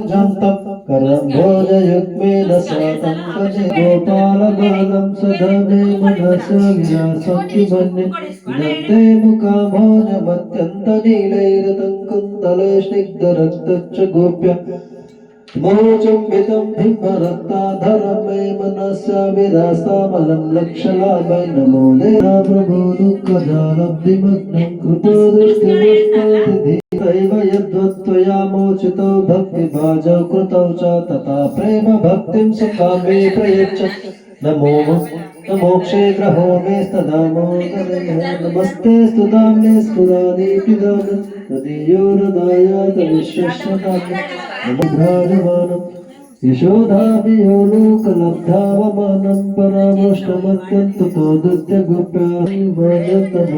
जान्तं करं भोजयुग्मेन सातं भजे गोपालबालं सदा मे मनसा विलासं किमन्ये नन्ते मुखाभोजमत्यन्तनीलैरतं कुन्तले स्निग्धरक्तच्च गोप्य मोचुम्बितं बिम्बरक्ताधरं मे मनसा विरास्तामलं लक्षलाभै नमो देवा प्रभो दुःखजालब्धिमग्नं कृपो दृष्टिमुष्टातिथि यद्वत्त्वया मोचितो भक्तिभाजौ कृतौ च तथा प्रेम भक्तिं प्रयच्छ। नमो नमोक्षे ग्रहो मे नमस्ते स्तुदाम्ने नमोघ्राजमानम् यशोधाभियो लोकलब्धावमानं परामृष्टमत्यन्ततो दुत्यगुप्यापयन्तं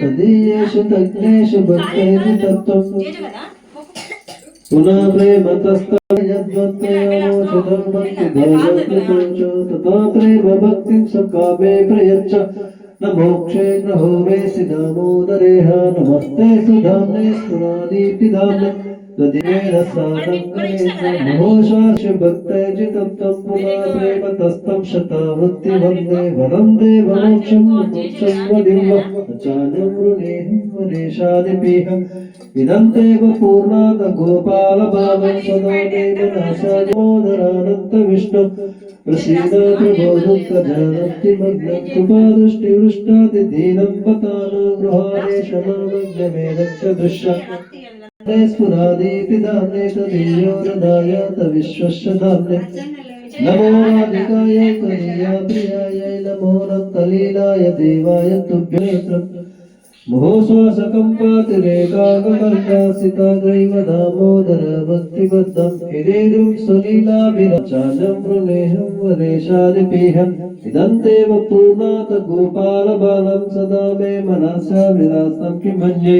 तदीयेषु तज्ञेषु भक्तैः तत्त्वम् पुनः प्रेमतस्तयद्वत्तयोषधं भक्तिभाजकृतं च तथा प्रेम भक्तिं सकामे प्रयच्छ न मोक्षे ग्रहो मे दामोदरेह नमस्ते सुधाम्ने स्फुरादीपिधाम्ने तदेन साधङ्करेन्द्रमोषाश भक्तैजितं तं पुनः प्रेमतस्तं शतावृत्तिवन्दे वरं देवमोक्षं मोक्षं वदिव अचार्यं वृणेहं वदेशादिपीह इदं देव पूर्णाद गोपालबालं सदा देव नाशादोदरानन्त विष्णु प्रसीद प्रभो दुःखजानन्तिमग्नं कृपादृष्टिवृष्टादिदीनं पतानुगृहाणे क्षमामग्नमे रक्ष दृश्य स्फुरादीति दाम्ने तदीयो हृदायात विश्वस्य दाम्ने नमो राधिकाय कलिया प्रियाय नमो नन्दलीलाय देवाय तुभ्येत्रम् मुहोश्वासकम्पातिरेकागमर्यासिताग्रैव दामोदर भक्तिबद्धम् हिरेरुं सुलीलाभिरचालं वृणेहं वरेशादिपीहम् इदं देव पूर्णात् गोपालबालं सदा मे मनसा विलासं किमन्ये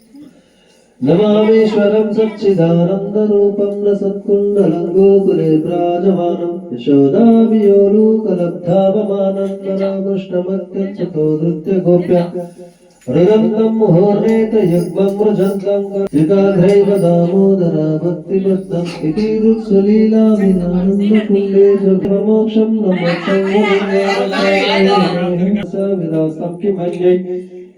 नमामीश्वरं सच्चिदानन्दरूपं न सत्कुण्डलं गोकुले विराजमानं यशोदाभियोलूकलब्धावमानं नरामृष्टमत्यच्युतो नृत्यगोप्य हृदन्तं मुहोर्नेत युग्मं मृजन्तं कृताघ्रैव दामोदर भक्तिबद्धम् इति रुक्सुलीलाभिनानन्दकुण्डे सुखमोक्षं न मोक्षं विलासं किमन्यै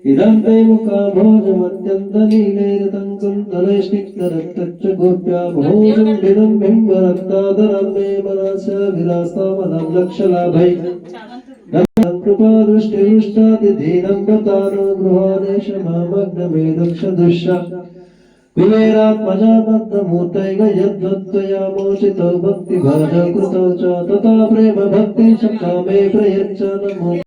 ఇదంతైవ కామోజమత్యంత నీలైరతం కుంతలైష్ణిక్తరక్తచ్చ గోప్యా భోజం నిదం బింబ రక్తాదరం మే మనసా విలాసామలం లక్షలాభై కృపా దృష్టి దృష్టాది దీనం గతాను గృహాదేశ మామగ్నమే దక్ష దుష్య కుబేరాత్మజాబద్ధమూర్తైగ యద్వత్వయా మోచితో భక్తి భాజ కృతౌ చ తథా భక్తి చ